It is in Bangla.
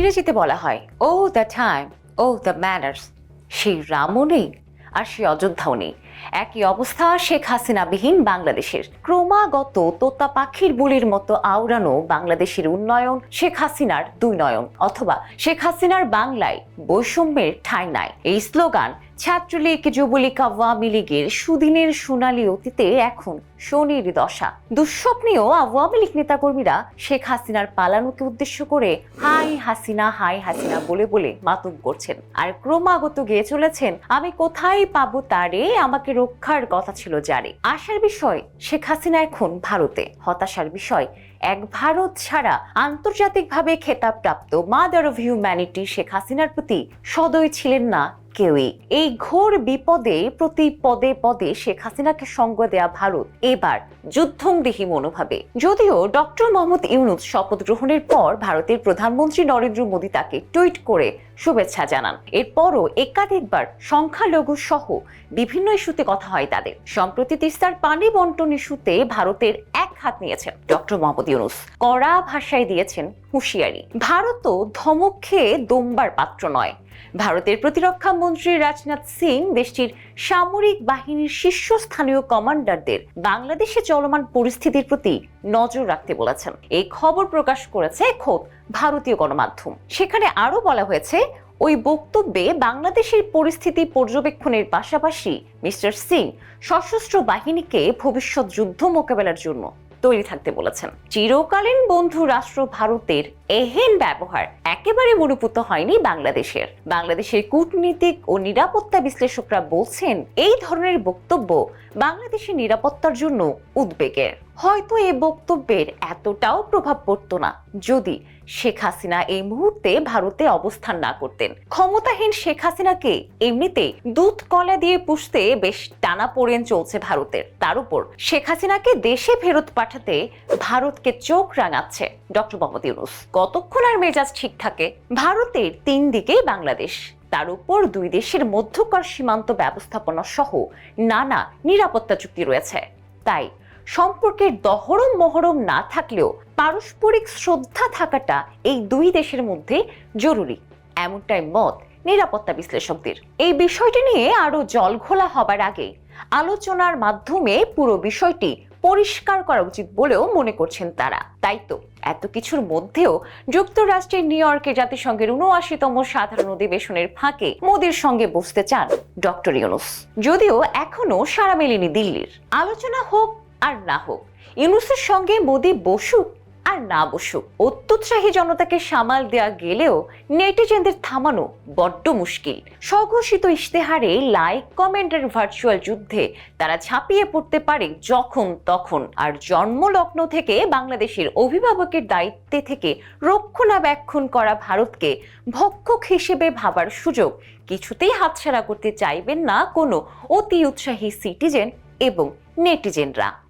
ইংরেজিতে বলা হয় O the time O the manners সেই রামও নেই, আর সেই অযোধ্যাও নেই। একই অবস্থা শেখ হাসিনাবিহীন বাংলাদেশের। ক্রমাগত তোতা পাখির বুলির মতো আওড়ানো বাংলাদেশের উন্নয়ন শেখ হাসিনার দুই নয়ন, অথবা শেখ হাসিনার বাংলায় বৈষম্যের ঠাঁই নাই। এই স্লোগান ছাত্রলীগ, যুবলীগ, আওয়ামী লীগের সুদিনের সোনালী অতীতে এখন শনির দশা। দুঃস্বপ্নেও আওয়ামী লীগ নেতাকর্মীরা শেখ হাসিনার পালানোকে উদ্দেশ্য করে হাই হাসিনা হাই হাসিনা বলে বলে মাতুম করছেন। আর ক্রমাগত গেয়ে চলেছেন, আমি কোথায় পাবো তারে? আমাকে রক্ষার কথা ছিল জারি। আশার বিষয়, শেখ হাসিনা এখন ভারতে। হতাশার বিষয়, এক ভারত ছাড়া আন্তর্জাতিকভাবে খেতাবপ্রাপ্ত মাদার অফ হিউম্যানিটি শেখ হাসিনার প্রতি সদয় ছিলেন না কেউই। এই ঘোর বিপদে, প্রতি পদে পদে শেখ হাসিনাকে সঙ্গ দেয়া ভারত এবার যুদ্ধংদেহী মনোভাবে। যদিও ডক্টর মোহাম্মদ ইউনুস শপথ গ্রহণের পর ভারতের প্রধানমন্ত্রী নরেন্দ্র মোদী তাকে টুইট করে শুভেচ্ছা জানান। এরপরও একাধিকবার সংখ্যালঘু সহ বিভিন্ন ইস্যুতে কথা হয় তাদের। সম্প্রতি তিস্তার পানি বন্টন ইস্যুতে ভারতের এক হাত নিয়েছেন ডক্টর মোহাম্মদ ইউনুস। কড়া ভাষায় দিয়েছেন হুঁশিয়ারি। ভারতও ধমক খেয়ে দোমবার পাত্র নয়। ভারতের প্রতিরক্ষা মন্ত্রী রাজনাথ সিং দেশটির সামরিক বাহিনীর শীর্ষস্থানীয় কমান্ডারদের বাংলাদেশে চলমান পরিস্থিতির প্রতি নজর রাখতে বলেছেন। এই খবর প্রকাশ করেছে খোদ ভারতীয় গণমাধ্যম। সেখানে আরও বলা হয়েছে, ওই বক্তব্যে বাংলাদেশের পরিস্থিতি পর্যবেক্ষণের পাশাপাশি মিস্টার সিং সশস্ত্র বাহিনীকে ভবিষ্যৎ যুদ্ধ মোকাবেলার জন্য তৈরি থাকতে বলেছেন। চিরকালীন বন্ধু রাষ্ট্র ভারতের এহেন ব্যবহার একেবারে মনোপুত হয়নি বাংলাদেশের। বাংলাদেশের কূটনীতিক ও নিরাপত্তা বিশ্লেষকরা বলছেন, এই ধরনের বক্তব্য বাংলাদেশের নিরাপত্তার জন্য উদ্বেগের। হয়তো এই বক্তব্যের এতটাও প্রভাব পড়তো না যদি শেখ হাসিনা এই মুহূর্তে ভারতে অবস্থান না করতেন। ক্ষমতাহীন শেখ হাসিনাকে এমনিতেই দুধ কলা দিয়ে পুষতে বেশ টানা পড়েন চলছে ভারতের। তার উপর শেখ হাসিনাকে দেশে ফেরত পাঠাতে ভারতকে চোখ রাঙাচ্ছে ডক্টর মোহাম্মদ ইউনুস। কতক্ষণ আর মেজাজ ঠিক থাকে? ভারতের তিন দিকেই বাংলাদেশ। তার উপর দুই দেশের মধ্যকার সীমান্ত ব্যবস্থাপনা সহ নানা নিরাপত্তা চুক্তি রয়েছে। তাই সম্পর্কের দহরম মহরম না থাকলেও পারস্পরিক শ্রদ্ধা থাকাটা এই দুই দেশের মধ্যে জরুরি। এমনটাই মত নিরাপত্তা বিশ্লেষকদের। এই বিষয়টি নিয়ে আরও জল ঘোলা হবার আগে আলোচনার মাধ্যমে পুরো বিষয়টি পরিষ্কার করা উচিত বলেও মনে করছেন তারা। তাই তো, এত কিছুর মধ্যেও যুক্তরাষ্ট্রের নিউ ইয়র্কে জাতিসংঘের উনআশিতম সাধারণ অধিবেশনের ফাঁকে মোদীর সঙ্গে বসতে চান ডক্টর ইউনুস। যদিও এখনও সারা মেলেনি দিল্লির। আলোচনা হোক আর না হোক। ইউনুসের সঙ্গে মোদী বসুক আর না বসুক, অত্যুৎসাহী জনতাকে সামাল দেয়া গেলেও নেটিজেনদের থামানো বড্ড মুশকিল। স্বঘোষিত ইশতেহারে লাইক কমেন্টের ভার্চুয়াল যুদ্ধে তারা ঝাঁপিয়ে পড়তে পারে যখন তখন। আর জন্মলগ্ন থেকে বাংলাদেশের অভিভাবকের দায়িত্বে থেকে রক্ষণাবেক্ষণ করা ভারতকে ভক্ষক হিসেবে ভাবার সুযোগ কিছুতেই হাতছাড়া করতে চাইবেন না কোনো অতি উৎসাহী সিটিজেন এবং নেটিজেনরা।